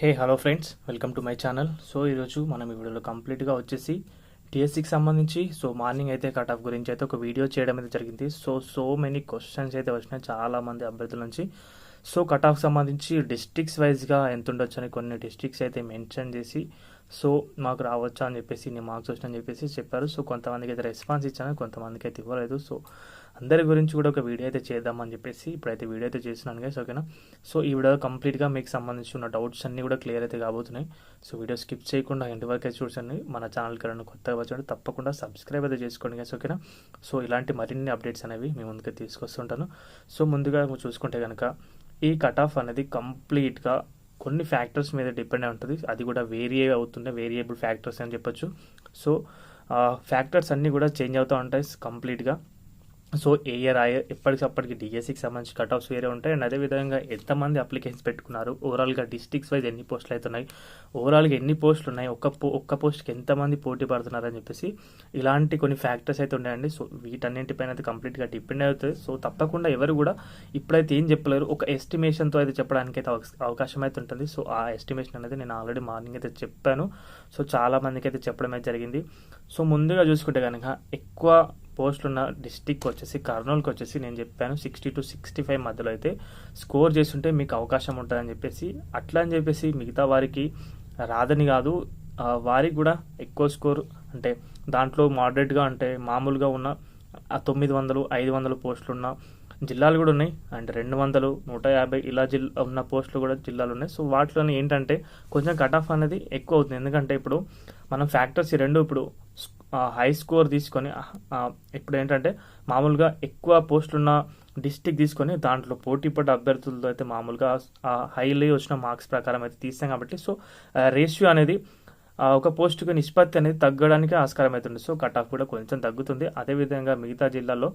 Hey hello friends welcome to my channel so ఈరోజు మనం ఈ వీడియోలో కంప్లీట్గా వచ్చేసి టీఎస్సీకి సంబంధించి సో మార్నింగ్ అయితే కట్ ఆఫ్ గురించి అయితే ఒక వీడియో చేయడం అయితే జరిగింది. సో సో మెనీ క్వశ్చన్స్ అయితే వచ్చినాయి చాలా మంది అభ్యర్థుల నుంచి. సో కట్ ఆఫ్ సంబంధించి డిస్ట్రిక్ట్స్ వైజ్గా ఎంత ఉండొచ్చు అని కొన్ని డిస్ట్రిక్ట్స్ అయితే మెన్షన్ చేసి సో మాకు రావచ్చా అని చెప్పేసి నేను మార్క్స్ వచ్చినా అని చెప్పేసి చెప్పారు. సో కొంతమందికి అయితే రెస్పాన్స్ ఇచ్చాను కొంతమందికి అయితే ఇవ్వలేదు. సో అందరి గురించి కూడా ఒక వీడియో అయితే చేద్దామని చెప్పేసి ఇప్పుడైతే వీడియో అయితే చేస్తున్నాను గైస్ ఓకేనా సో ఈ వీడియో కంప్లీట్గా మీకు సంబంధించి ఉన్న డౌట్స్ అన్నీ కూడా క్లియర్ అయితే కాబోతున్నాయి. సో వీడియో స్కిప్ చేయకుండా ఎండ్ వరకు అయితే చూడండి. మన ఛానల్కి రెండు కొత్తగా వచ్చాడు తప్పకుండా సబ్స్క్రైబ్ అయితే చేసుకోండి గైస్ ఓకేనా సో ఇలాంటి మరిన్ని అప్డేట్స్ అనేవి మీ ముందుగా తీసుకొస్తుంటాను. సో ముందుగా చూసుకుంటే కనుక ఈ కట్ ఆఫ్ అనేది కంప్లీట్గా కొన్ని ఫ్యాక్టర్స్ మీద డిపెండ్ అయి ఉంటుంది. అది కూడా వేరియే అవుతుండే వేరియబుల్ ఫ్యాక్టర్స్ అని చెప్పొచ్చు. సో ఫ్యాక్టర్స్ అన్నీ కూడా చేంజ్ అవుతూ ఉంటాయి కంప్లీట్గా సో ఏ ఇయర్ ఆ ఇయర్ ఎప్పటికప్పటికి డిఎస్సికి సంబంధించి కట్ ఆఫ్స్ వేరే ఉంటాయి. అండ్ అదేవిధంగా ఎంతమంది అప్లికేషన్స్ పెట్టుకున్నారు. ఓవరాల్గా డిస్ట్రిక్ట్స్ వైజ్ ఎన్ని పోస్టులు అవుతున్నాయి ఓవరాల్గా ఎన్ని పోస్టులు ఉన్నాయి? ఒక్క పో ఒక్క పోస్ట్కి ఎంతమంది పోటీ పడుతున్నారని చెప్పేసి ఇలాంటి కొన్ని ఫ్యాక్టర్స్ అయితే ఉన్నాయండి. సో వీటన్నింటిపైన అయితే కంప్లీట్గా డిపెండ్ అవుతుంది. సో తప్పకుండా ఎవరు కూడా ఇప్పుడైతే ఏం చెప్పలేరు. ఒక ఎస్టిమేషన్తో అయితే చెప్పడానికి అయితే అవకాశం అయితే ఉంటుంది. సో ఆ ఎస్టిమేషన్ అనేది నేను ఆల్రెడీ మార్నింగ్ అయితే చెప్పాను. సో చాలా మందికి అయితే చెప్పడం అయితే జరిగింది. సో ముందుగా చూసుకుంటే కనుక ఎక్కువ పోస్టులు ఉన్న డిస్టిక్ వచ్చేసి కర్నూలుకి వచ్చేసి నేను చెప్పాను సిక్స్టీ టు సిక్స్టీ ఫైవ్ మధ్యలో అయితే స్కోర్ చేస్తుంటే మీకు అవకాశం ఉంటుందని చెప్పేసి అట్లా అని చెప్పేసి మిగతా వారికి రాదని కాదు. వారికి కూడా ఎక్కువ స్కోర్ అంటే దాంట్లో మోడరేట్గా అంటే మామూలుగా ఉన్న ఆ తొమ్మిది వందలు ఐదు వందలు పోస్టులు ఉన్న జిల్లాలు కూడా ఉన్నాయి. అండ్ రెండు వందలు నూట యాభై ఇలా జిల్లా ఉన్న పోస్టులు కూడా జిల్లాలు ఉన్నాయి. సో వాటిలోనే ఏంటంటే కొంచెం కట్ ఆఫ్ అనేది ఎక్కువ అవుతుంది. ఎందుకంటే ఇప్పుడు మనం ఫ్యాక్టర్స్ ఈ రెండు ఇప్పుడు హై స్కోర్ తీసుకొని ఇప్పుడు ఏంటంటే మామూలుగా ఎక్కువ పోస్టులున్న డిస్టిక్ తీసుకొని దాంట్లో పోటీ పడ్డ అభ్యర్థులతో అయితే మామూలుగా హైలీ వచ్చిన మార్క్స్ ప్రకారం అయితే తీస్తాం కాబట్టి సో రేషియో అనేది ఒక పోస్టుకి నిష్పత్తి అనేది తగ్గడానికి ఆస్కారం అవుతుంది సో కట్ ఆఫ్ కూడా కొంచెం తగ్గుతుంది. అదేవిధంగా మిగతా జిల్లాల్లో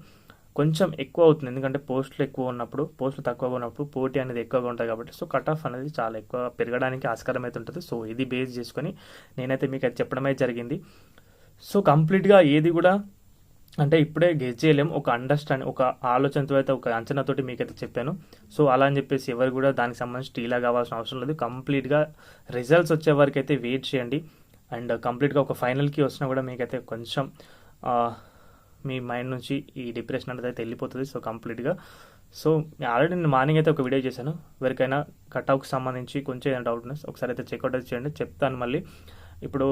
కొంచెం ఎక్కువ అవుతుంది. ఎందుకంటే పోస్టులు ఎక్కువ ఉన్నప్పుడు పోస్టులు తక్కువగా ఉన్నప్పుడు పోటీ అనేది ఎక్కువగా ఉంటుంది కాబట్టి సో కట్ ఆఫ్ అనేది చాలా ఎక్కువ పెరగడానికి ఆస్కారం అయితే ఉంటుంది. సో ఇది బేస్ చేసుకొని నేనైతే మీకు అది చెప్పడమే జరిగింది. సో కంప్లీట్గా ఏది కూడా అంటే ఇప్పుడే గెస్ చేయలేం. ఒక అండర్స్టాండింగ్ ఒక ఆలోచనతో అయితే ఒక అంచనాతోటి మీకైతే చెప్పాను. సో అలా అని చెప్పేసి ఎవరు కూడా దానికి సంబంధించి టీలా కావాల్సిన అవసరం లేదు. కంప్లీట్గా రిజల్ట్స్ వచ్చే వరకు అయితే వెయిట్ చేయండి. అండ్ కంప్లీట్గా ఒక ఫైనల్కి వచ్చినా కూడా మీకైతే కొంచెం మీ మైండ్ నుంచి ఈ డిప్రెషన్ అనేది అయితే వెళ్ళిపోతుంది. సో కంప్లీట్గా. సో ఆల్రెడీ నేను మార్నింగ్ అయితే ఒక వీడియో చేశాను. ఎవరికైనా కట్అవుట్కి సంబంధించి కొంచెం ఏదైనా డౌట్ ఒకసారి అయితే చెక్అవుట్ అయితే చేయండి. చెప్తాను మళ్ళీ. ఇప్పుడు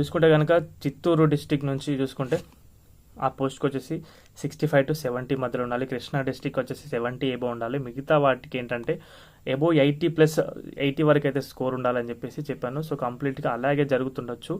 చూసుకుంటే కనుక చిత్తూరు డిస్టిక్ నుంచి చూసుకుంటే ఆ పోస్ట్కి వచ్చేసి సిక్స్టీ ఫైవ్ టు సెవెంటీ మధ్యలో ఉండాలి. కృష్ణా డిస్టిక్ వచ్చేసి సెవెంటీ ఏబో ఉండాలి. మిగతా వాటికి ఏంటంటే ఎబో ఎయిటీ ప్లస్ ఎయిటీ వరకు అయితే స్కోర్ ఉండాలని చెప్పేసి చెప్పాను. సో కంప్లీట్గా అలాగే జరుగుతుండొచ్చు.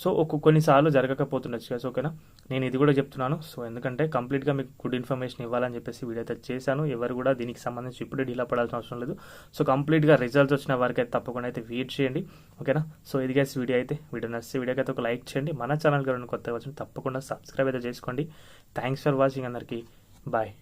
సో ఒక కొన్నిసార్లు జరగకపోతుండొచ్చు కదా. ఓకేనా? నేను ఇది కూడా చెప్తున్నాను. సో ఎందుకంటే కంప్లీట్గా మీకు గుడ్ ఇన్ఫర్మేషన్ ఇవ్వాలని చెప్పేసి వీడియో అయితే చేశాను. ఎవరు కూడా దీనికి సంబంధించి ఇప్పుడే డీలా పడాల్సిన అవసరం లేదు. సో కంప్లీట్గా రిజల్ట్స్ వచ్చిన వరకు అయితే తప్పకుండా అయితే వెయిట్ చేయండి. ఓకేనా? సో ఇది గైస్ వీడియో అయితే. వీడియో నచ్చితే వీడియోకి అయితే ఒక లైక్ చేయండి. మన ఛానల్ గారు కొత్త వచ్చిన తప్పకుండా సబ్స్క్రైబ్ అయితే చేసుకోండి. థ్యాంక్స్ ఫర్ వాచింగ్ అందరికీ. బాయ్.